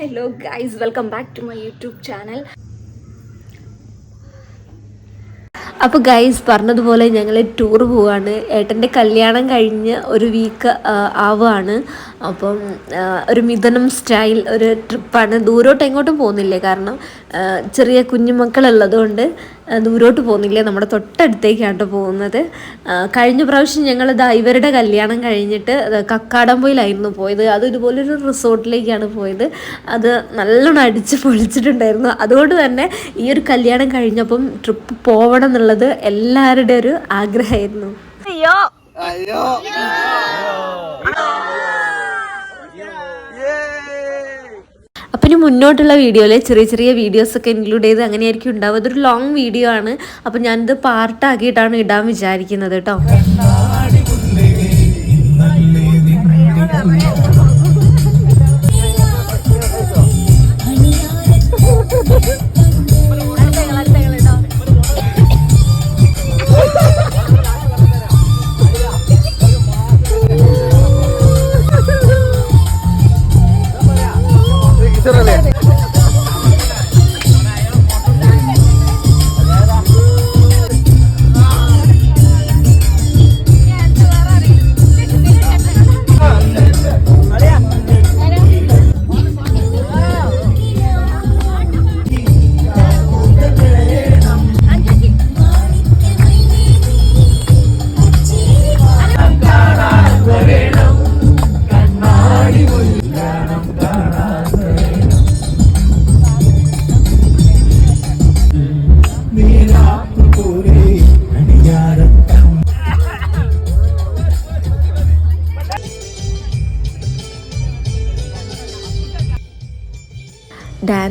Hello guys welcome back to my YouTube channel അപ്പോൾ guys പറഞ്ഞതുപോലെ ഞങ്ങൾ ടൂർ പോവാണ്. ഏട്ടന്റെ കല്യാണം കഴിഞ്ഞ് ഒരു വീക്ക് ആവുകയാണ് അപ്പം ഒരു മിഥുനം സ്റ്റൈൽ ഒരു ട്രിപ്പാണ് ദൂരോട്ട് എങ്ങോട്ടും പോകുന്നില്ലേ? കാരണം ചെറിയ കുഞ്ഞുമക്കളുള്ളത് കൊണ്ട് ആ, ദൂരോട്ട് പോകുന്നില്ല? നമ്മുടെ തൊട്ടടുത്തേക്കാണ് പോകുന്നത്. കഴിഞ്ഞ പ്രാവശ്യം ഞങ്ങൾ ഇതാ ഇവരുടെ കല്യാണം കഴിഞ്ഞിട്ട് കക്കാടംപൊയിലായിരുന്നു പോയത്. അത് ഇതുപോലൊരു റിസോർട്ടിലേക്കാണ് പോയത്. അത് നല്ലോണം അടിച്ച് പൊളിച്ചിട്ടുണ്ടായിരുന്നു. അതുകൊണ്ട് തന്നെ ഈ ഒരു കല്യാണം കഴിഞ്ഞപ്പം ട്രിപ്പ് പോകണം എന്നുള്ളത് എല്ലാവരുടെ ഒരു ആഗ്രഹമായിരുന്നു. അയ്യോ. അപ്പം ഇനി മുന്നോട്ടുള്ള വീഡിയോയിൽ ചെറിയ ചെറിയ വീഡിയോസ് ഒക്കെ ഇൻക്ലൂഡ് ചെയ്ത് അങ്ങനെയായിരിക്കും ഉണ്ടാവുക. ഇതൊരു ലോങ് വീഡിയോ ആണ്. അപ്പം ഞാനിത് പാർട്ടാക്കിയിട്ടാണ് ഇടാൻ വിചാരിക്കുന്നത് കേട്ടോ.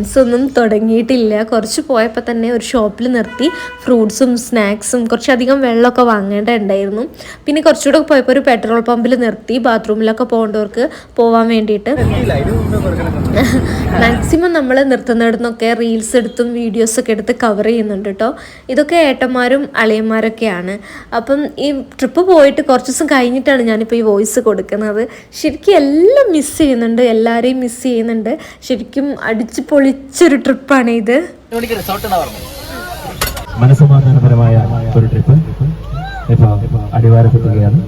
ഡാൻസ് ഒന്നും തുടങ്ങിയിട്ടില്ല. കുറച്ച് പോയപ്പോൾ തന്നെ ഒരു ഷോപ്പിൽ നിർത്തി ഫ്രൂട്ട്സും സ്നാക്സും കുറച്ചധികം വെള്ളമൊക്കെ വാങ്ങേണ്ടതുണ്ടായിരുന്നു. പിന്നെ കുറച്ചുകൂടെ പോയപ്പോൾ ഒരു പെട്രോൾ പമ്പിൽ നിർത്തി ബാത്റൂമിലൊക്കെ പോകേണ്ടവർക്ക് പോകാൻ വേണ്ടിയിട്ട്. മാക്സിമം നമ്മൾ നിർത്തുന്നിടത്തുനിന്നൊക്കെ റീൽസ് എടുത്തും വീഡിയോസൊക്കെ എടുത്ത് കവർ ചെയ്യുന്നുണ്ട് കേട്ടോ. ഇതൊക്കെ ഏട്ടന്മാരും അളിയന്മാരൊക്കെയാണ്. അപ്പം ഈ ട്രിപ്പ് പോയിട്ട് കുറച്ച് ദിവസം കഴിഞ്ഞിട്ടാണ് ഞാനിപ്പോൾ ഈ വോയിസ് കൊടുക്കുന്നത്. ശരിക്കും എല്ലാം മിസ് ചെയ്യുന്നുണ്ട്. എല്ലാവരെയും മിസ് ചെയ്യുന്നുണ്ട്. ശരിക്കും അടിച്ച് പൊളിച്ചൊരു ട്രിപ്പാണ് ഇത്. മനസ്സമാധാനപരമായ ഒരു ട്രിപ്പ്. ഇപ്പൊ അടിവാരത്തെത്തുകയാണ്.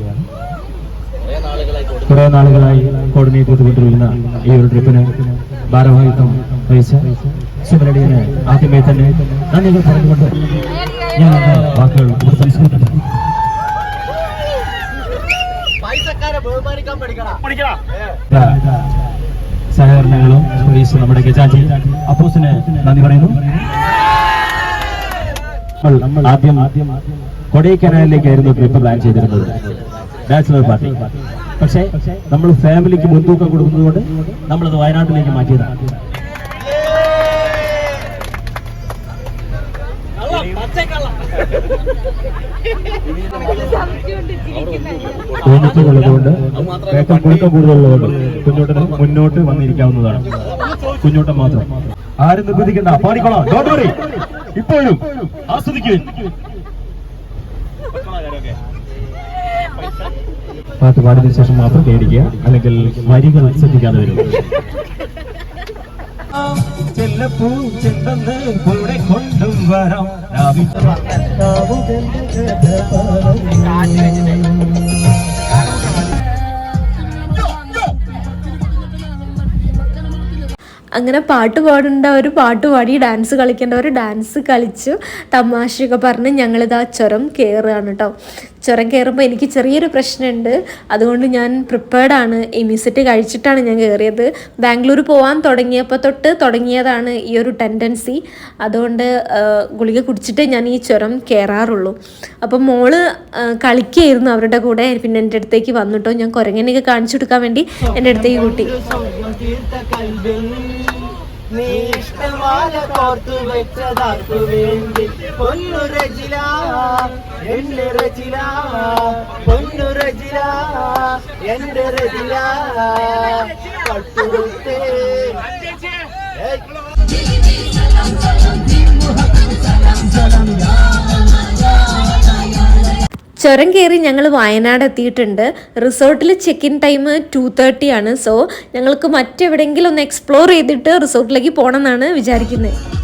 കുറെ നാളുകളായി കോർഡിനേറ്റ് ചെയ്തുകൊണ്ടിരിക്കുന്ന ഈ ഒരു ട്രിപ്പിന് ഭാരവാഹിത്വം വഹിച്ച സുമലടിയന് ആദ്യമേ തന്നെ നന്ദികൾ പറഞ്ഞുകൊണ്ട് ഞാൻ വാക്കുകൾ ഉപസംസ്കരിക്കുന്നു എല്ലാ സഹകരണങ്ങളും പോലീസ് നമ്മുടെ ഗജാജി അപ്പോസിന് നന്ദി പറയുന്നു. നമ്മൾ ആദ്യം കൊടൈക്കനാലിലേക്കായിരുന്നു ട്രിപ്പ് പ്ലാൻ ചെയ്തിരുന്നത്. ബാച്ചിലർ പാർട്ടി പക്ഷേ നമ്മൾ ഫാമിലിക്ക് മുൻതൂക്കം കൊടുക്കുന്നതുകൊണ്ട് നമ്മളത് വയനാട്ടിലേക്ക് മാറ്റിയതാണ്. തോന്നിച്ചുള്ളതുകൊണ്ട് വേഗം കുലുക്കം കൂടുതലുള്ളതുകൊണ്ട്. കുഞ്ഞോട്ടന് മുന്നോട്ട് വന്നിരിക്കാവുന്നതാണ്. കുഞ്ഞോട്ടം മാത്രം. ആരും നിർബന്ധിക്കണ്ട. പാടിക്കോളാം. ഡോണ്ട് വറി ഇപ്പോഴും ആസ്വദിക്കും. പാട്ട് പാടിയതിനു ശേഷം മാത്രം പേടിക്കുക. അല്ലെങ്കിൽ വരികൾ ശ്രദ്ധിക്കാതെ വരും. ചെല്ലപ്പൂ ചെണ്ടെന്ന് കൂടെ കൊണ്ടും വരാം. അങ്ങനെ പാട്ട് പാടേണ്ടവർ പാട്ട് പാടി ഡാൻസ് കളിക്കേണ്ടവർ ഡാൻസ് കളിച്ചു തമാശയൊക്കെ പറഞ്ഞ് ഞങ്ങളിതാ ചുരം കയറുകയാണ് കേട്ടോ ചുരം കയറുമ്പോൾ എനിക്ക് ചെറിയൊരു പ്രശ്നമുണ്ട് അതുകൊണ്ട് ഞാൻ പ്രിപ്പേർഡാണ് ആണ്. ഈ മിസറ്റ് കഴിച്ചിട്ടാണ് ഞാൻ കയറിയത് ബാംഗ്ലൂർ പോകാൻ തുടങ്ങിയപ്പോൾ തൊട്ട് തുടങ്ങിയതാണ് ഈ ഒരു ടെൻഡൻസി അതുകൊണ്ട് ഗുളിക കുടിച്ചിട്ട് ഞാൻ ഈ ചുരം കയറാറുള്ളൂ അപ്പം മോൾ കളിക്കായിരുന്നു അവരുടെ കൂടെ. പിന്നെ എന്റെ അടുത്തേക്ക് വന്നിട്ടോ ഞാൻ കുരങ്ങനെയൊക്കെ കാണിച്ചു കൊടുക്കാൻ വേണ്ടി എന്റെ അടുത്തേക്ക് കൂട്ടി. നീ ഇഷ്ടമാല കോർത്തു വെച്ചതാക്കു വേണ്ടി. പൊന്നു രചില എന്റെ രചില പൊന്നു രചില എന്റെ രചില കട്ടുകൊടുത്തേ ചുരം കയറി ഞങ്ങൾ വയനാട് എത്തിയിട്ടുണ്ട്. റിസോർട്ടിൽ check in time two thirty ആണ്. സോ ഞങ്ങൾക്ക് മറ്റെവിടെയെങ്കിലും ഒന്ന് എക്സ്പ്ലോർ ചെയ്തിട്ട് റിസോർട്ടിലേക്ക് പോകണം എന്നാണ് വിചാരിക്കുന്നത്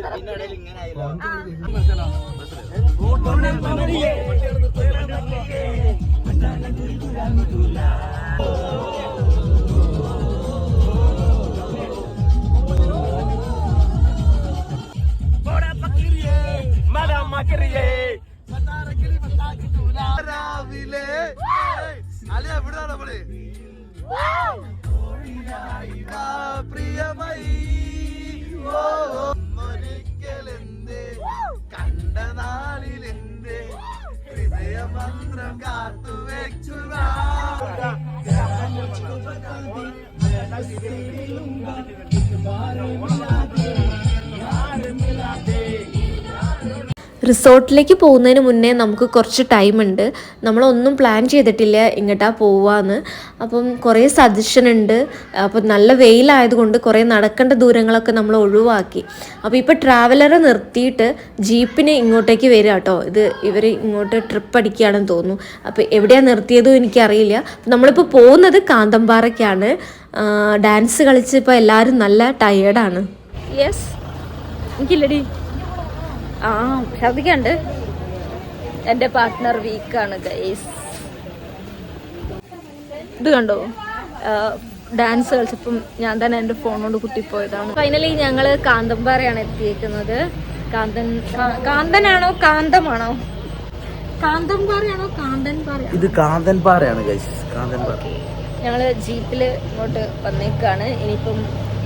നേരത്തെ റിസോർട്ടിലേക്ക് പോകുന്നതിന് മുന്നേ നമുക്ക് കുറച്ച് ടൈം ടൈമുണ്ട്. നമ്മളൊന്നും പ്ലാൻ ചെയ്തിട്ടില്ല ഇങ്ങോട്ടാ പോവാന്ന്. അപ്പം കുറേ സജഷൻ ഉണ്ട്. അപ്പം നല്ല വെയിലായതുകൊണ്ട് കുറേ നടക്കേണ്ട ദൂരങ്ങളൊക്കെ നമ്മൾ ഒഴിവാക്കി. അപ്പോൾ ഇപ്പോൾ ട്രാവലറെ നിർത്തിയിട്ട് ജീപ്പിന് ഇങ്ങോട്ടേക്ക് വരിക കേട്ടോ ഇത് ഇവർ ഇങ്ങോട്ട് ട്രിപ്പ് അടിക്കുകയാണെന്ന് തോന്നുന്നു. അപ്പോൾ എവിടെയാണ് നിർത്തിയതും എനിക്കറിയില്ല. നമ്മളിപ്പോൾ പോകുന്നത് കാന്തമ്പാറയ്ക്കാണ് ഡാൻസ് കളിച്ച് ഇപ്പോൾ എല്ലാവരും നല്ല ടയേർഡാണ് യെസ് എനിക്കില്ലടി. ആ ഛർദിക്കാണ്ട് എന്റെ പാർട്ട്ണർ വീക്കാണ് ഗൈസ് ഇത് കണ്ടോ? ഡാൻസ് കളിച്ചപ്പം ഞാൻ തന്നെ എന്റെ ഫോൺ കൊണ്ട് കുത്തിപ്പോയതാണ്. ഫൈനലി ഞങ്ങൾ കാന്തമ്പാറയാണ് എത്തിയേക്കുന്നത്. കാന്തൻ കാന്തനാണോ കാന്തമാണോ? കാന്തമ്പാറയാണോ കാന്തൻ പാറയാണോ ഇത് കാന്തൻ പാറയാണ് ഗൈസ് കാന്തൻ ഞങ്ങൾ ജീപ്പിൽ ഇങ്ങോട്ട് വന്നേക്കാണ്. ഇനിയിപ്പം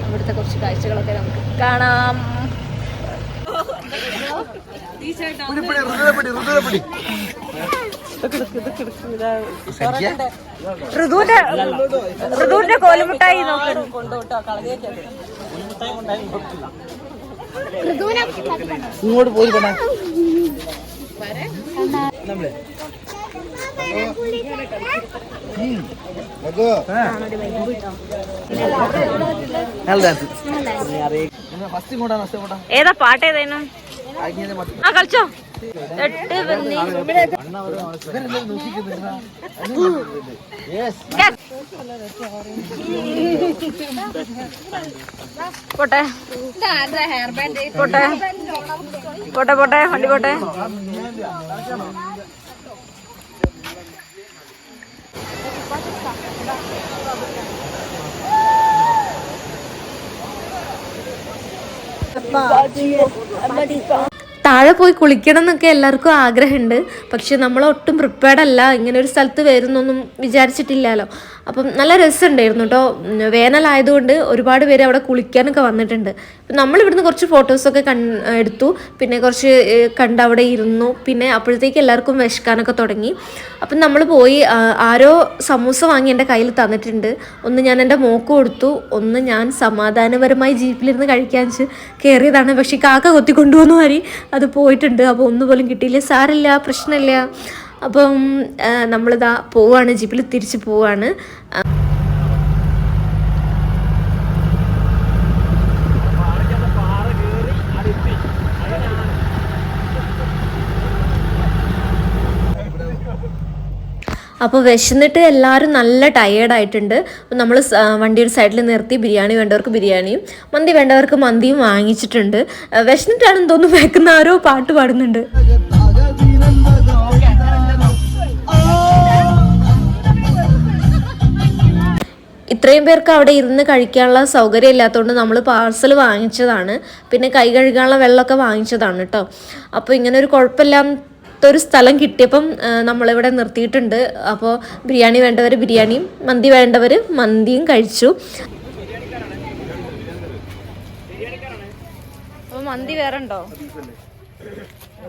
അവിടുത്തെ കുറച്ച് കാഴ്ചകളൊക്കെ നമുക്ക് കാണാം. ഋതുവിന്റെ ഋതുവിന്റെ കോലുമിട്ടായി നോക്കണം ഇങ്ങോട്ട് പോയി നമ്മളെ. ഏതാ പാട്ട് ഏതായിരുന്നു ആ കളിച്ചോ. എട്ട് വെന്നി പോട്ടെ. പോട്ടെ. പോട്ടെ പോട്ടെ വണ്ടി പോട്ടെ. താഴെ പോയി കുളിക്കണം എന്നൊക്കെ എല്ലാവർക്കും ആഗ്രഹമുണ്ട്. പക്ഷെ നമ്മൾ ഒട്ടും പ്രിപ്പയർഡ് അല്ല. ഇങ്ങനെ ഒരു സ്ഥലത്ത് വരുന്നൊന്നും വിചാരിച്ചിട്ടില്ലല്ലോ. അപ്പം നല്ല രസമുണ്ടായിരുന്നു കേട്ടോ. വേനലായതുകൊണ്ട് ഒരുപാട് പേര് അവിടെ കുളിക്കാനൊക്കെ വന്നിട്ടുണ്ട്. നമ്മൾ ഇവിടുന്ന് കുറച്ച് ഫോട്ടോസൊക്കെ കൺ എടുത്തു. പിന്നെ കുറച്ച് കണ്ട് അവിടെ ഇരുന്നു. പിന്നെ അപ്പോഴത്തേക്ക് എല്ലാവർക്കും വിശക്കാനൊക്കെ തുടങ്ങി. അപ്പം നമ്മൾ പോയി ആരോ സമൂസ വാങ്ങി എന്റെ കയ്യിൽ തന്നിട്ടുണ്ട്. ഒന്ന് ഞാൻ എന്റെ മോക്ക് കൊടുത്തു. ഒന്ന് ഞാൻ സമാധാനപരമായി ജീപ്പിലിരുന്ന് കഴിക്കാൻ വെച്ച് കയറിയതാണ്. പക്ഷേ കാക്ക കൊത്തി കൊണ്ടുപോകുന്ന മാതിരി അത് പോയിട്ടുണ്ട്. അപ്പോൾ ഒന്നുപോലും കിട്ടിയില്ല. സാരില്ല പ്രശ്നമില്ല. അപ്പം നമ്മളിതാ പോവാണ് ജീപ്പിൽ തിരിച്ച് പോവാണ്. അപ്പോൾ വിശന്നിട്ട് എല്ലാവരും നല്ല ടയേർഡായിട്ടുണ്ട് നമ്മൾ വണ്ടിയുടെ സൈഡിൽ നിർത്തി ബിരിയാണി വേണ്ടവർക്ക് ബിരിയാണിയും മന്തി വേണ്ടവർക്ക് മന്തിയും വാങ്ങിച്ചിട്ടുണ്ട്. വിശന്നിട്ടാണെന്ന് തോന്നുന്നു വെക്കുന്ന ആരോ പാട്ട് പാടുന്നുണ്ട്. ഇത്രയും പേർക്ക് അവിടെ ഇരുന്ന് കഴിക്കാനുള്ള സൗകര്യം ഇല്ലാത്തതുകൊണ്ട് നമ്മൾ പാർസൽ വാങ്ങിച്ചതാണ്. പിന്നെ കൈ കഴുകാനുള്ള വെള്ളമൊക്കെ വാങ്ങിച്ചതാണ് കേട്ടോ അപ്പോൾ ഇങ്ങനെ ഒരു കുഴപ്പമില്ലാത്തൊരു സ്ഥലം കിട്ടിയപ്പം നമ്മളിവിടെ നിർത്തിയിട്ടുണ്ട്. അപ്പോൾ ബിരിയാണി വേണ്ടവർ ബിരിയാണിയും മന്തി വേണ്ടവർ മന്തിയും കഴിച്ചു. അപ്പോൾ മന്തി വേറെ ഉണ്ടോ?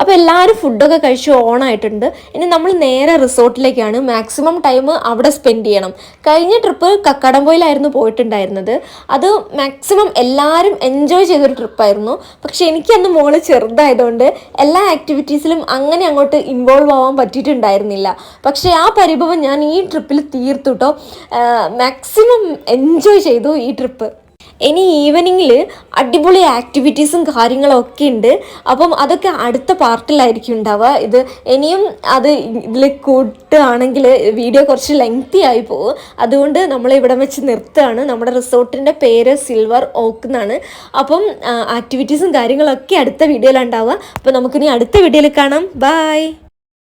അപ്പോൾ എല്ലാവരും ഫുഡൊക്കെ കഴിച്ച് ഓണായിട്ടുണ്ട്. ഇനി നമ്മൾ നേരെ റിസോർട്ടിലേക്കാണ്. മാക്സിമം ടൈം അവിടെ സ്പെൻഡ് ചെയ്യണം. കഴിഞ്ഞ ട്രിപ്പ് കക്കാടംപോയിലായിരുന്നു പോയിട്ടുണ്ടായിരുന്നത്. അത് മാക്സിമം എല്ലാവരും എൻജോയ് ചെയ്തൊരു ട്രിപ്പായിരുന്നു പക്ഷെ എനിക്ക് അന്ന് മോൾ ചെറുതായതുകൊണ്ട് എല്ലാ ആക്ടിവിറ്റീസിലും അങ്ങനെ അങ്ങോട്ട് ഇൻവോൾവ് ആവാൻ പറ്റിയിട്ടുണ്ടായിരുന്നില്ല. പക്ഷേ ആ പരിഭവം ഞാൻ ഈ ട്രിപ്പിൽ തീർത്തു കേട്ടോ മാക്സിമം എൻജോയ് ചെയ്തു ഈ ട്രിപ്പ് ഇനി ഈവനിങ്ങിൽ അടിപൊളി ആക്ടിവിറ്റീസും കാര്യങ്ങളൊക്കെ ഉണ്ട്. അപ്പം അതൊക്കെ അടുത്ത പാർട്ടിലായിരിക്കും ഉണ്ടാവുക. ഇത് ഇനിയും അത് ഇതിൽ കൂട്ടുകയാണെങ്കിൽ വീഡിയോ കുറച്ച് ലെങ്തി ആയി പോകും. അതുകൊണ്ട് നമ്മൾ ഇവിടെ വെച്ച് നിർത്തുകയാണ്. നമ്മുടെ റിസോർട്ടിന്റെ പേര് സിൽവർ ഓക്ക് എന്നാണ്. അപ്പം ആക്ടിവിറ്റീസും കാര്യങ്ങളൊക്കെ അടുത്ത വീഡിയോയിലുണ്ടാവുക അപ്പോൾ നമുക്കിനി അടുത്ത വീഡിയോയിൽ കാണാം. ബായ്